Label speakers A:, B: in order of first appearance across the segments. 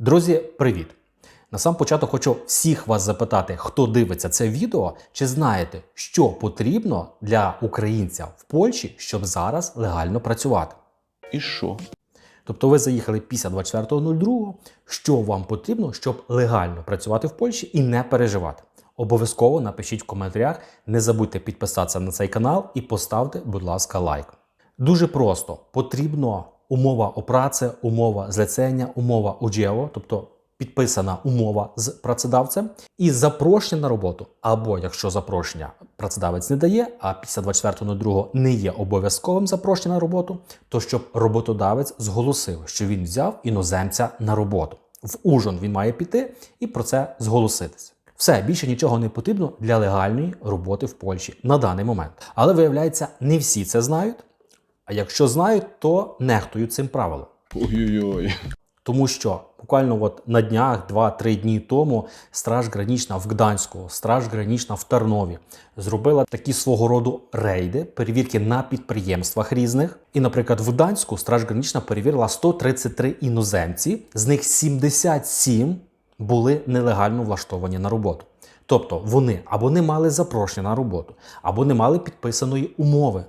A: Друзі, привіт! На сам початок хочу всіх вас запитати, хто дивиться це відео, чи знаєте, що потрібно для українця в Польщі, щоб зараз легально працювати.
B: І що?
A: Тобто ви заїхали після 24.02, що вам потрібно, щоб легально працювати в Польщі і не переживати. Обов'язково напишіть в коментарях, не забудьте підписатися на цей канал і поставте, будь ласка, лайк. Дуже просто потрібно умова о праці, умова злицення, умова УДЖЕО, тобто підписана умова з працедавцем, і запрошення на роботу. Або якщо запрошення працедавець не дає, а після 24.02 не є обов'язковим запрошення на роботу, то щоб роботодавець зголосив, що він взяв іноземця на роботу. В ужин він має піти і про це зголоситися. Все більше нічого не потрібно для легальної роботи в Польщі на даний момент. Але виявляється, не всі це знають. А якщо знають, то нехтують цим правилом.
B: Ой-ой-ой.
A: Тому що буквально от на днях, 2-3 дні тому, Страж Гранічна в Гданську, Страж Гранічна в Тарнові зробила такі свого роду рейди, перевірки на підприємствах різних. І, наприклад, в Гданську Страж Гранічна перевірила 133 іноземці, з них 77 були нелегально влаштовані на роботу. Тобто вони або не мали запрошення на роботу, або не мали підписаної умови.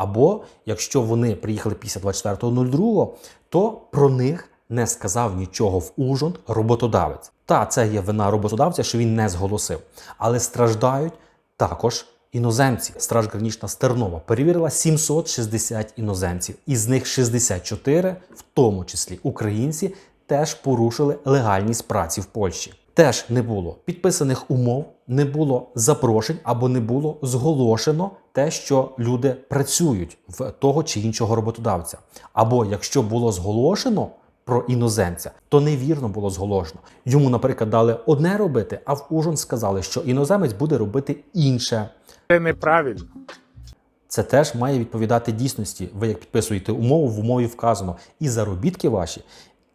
A: Або якщо вони приїхали після 24.02, то про них не сказав нічого в Ужгород роботодавець. Та це є вина роботодавця, що він не зголосив. Але страждають також іноземці. Страж Стернова перевірила 760 іноземців, із них 64, в тому числі українці, теж порушили легальність праці в Польщі. Теж не було підписаних умов, не було запрошень або не було зголошено те, що люди працюють в того чи іншого роботодавця. Або якщо було зголошено про іноземця, то невірно було зголошено. Йому, наприклад, дали одне робити, а в ужин сказали, що іноземець буде робити інше.
C: Це неправильно.
A: Це теж має відповідати дійсності. Ви як підписуєте умову, в умові вказано і заробітки ваші,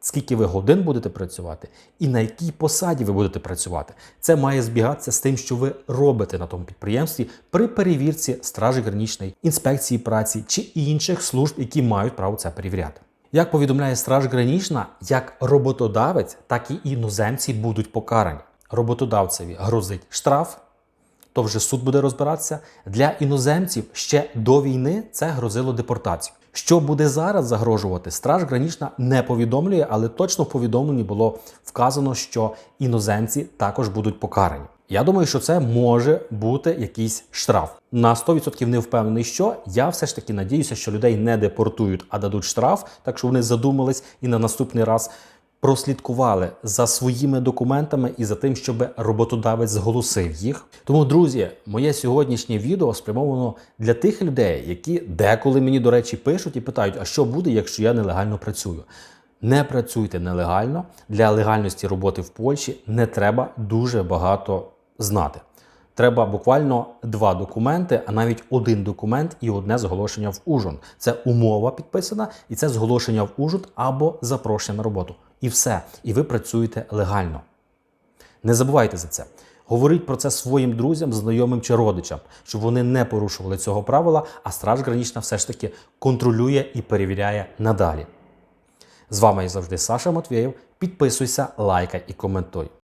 A: скільки ви годин будете працювати, і на якій посаді ви будете працювати. Це має збігатися з тим, що ви робите на тому підприємстві при перевірці стражі гранічної інспекції праці чи інших служб, які мають право це перевіряти. Як повідомляє Страж Гранічна, як роботодавець, так і іноземці будуть покарані. Роботодавцеві грозить штраф, то вже суд буде розбиратися. Для іноземців ще до війни це грозило депортацію. Що буде зараз загрожувати? Страж Гранічна не повідомлює, але точно в повідомленні було вказано, що іноземці також будуть покарані. Я думаю, що це може бути якийсь штраф. На 100% не впевнений, що я все ж таки надіюся, що людей не депортують, а дадуть штраф, так що вони задумались і на наступний раз прослідкували за своїми документами і за тим, щоб роботодавець зголосив їх. Тому, друзі, моє сьогоднішнє відео спрямовано для тих людей, які деколи мені, до речі, пишуть і питають, а що буде, якщо я нелегально працюю. Не працюйте нелегально. Для легальності роботи в Польщі не треба дуже багато знати. Треба буквально два документи, а навіть один документ і одне зголошення в ужин. Це умова підписана, і це зголошення в ужин або запрошення на роботу. І все. І ви працюєте легально. Не забувайте за це. Говоріть про це своїм друзям, знайомим чи родичам, щоб вони не порушували цього правила, а Страж Гранічна все ж таки контролює і перевіряє надалі. З вами як завжди Саша Матвєєв. Підписуйся, лайкай і коментуй.